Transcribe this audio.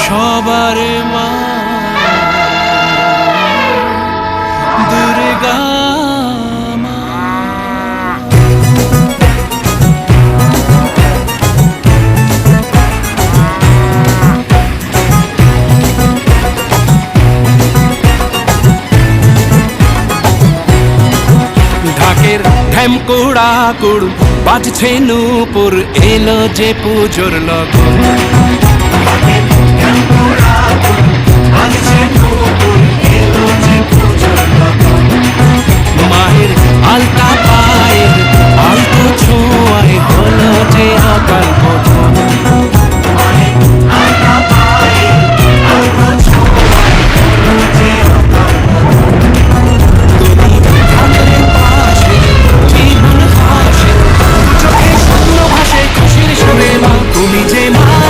সবার মা ঢাকের ঢ্যামকুড়া কুড় বাজছে নূপুর, এলো যে পুজোর লগন। আলতা পায়ের, আলতো ছোঁয়ায় হলো যে আকাল God.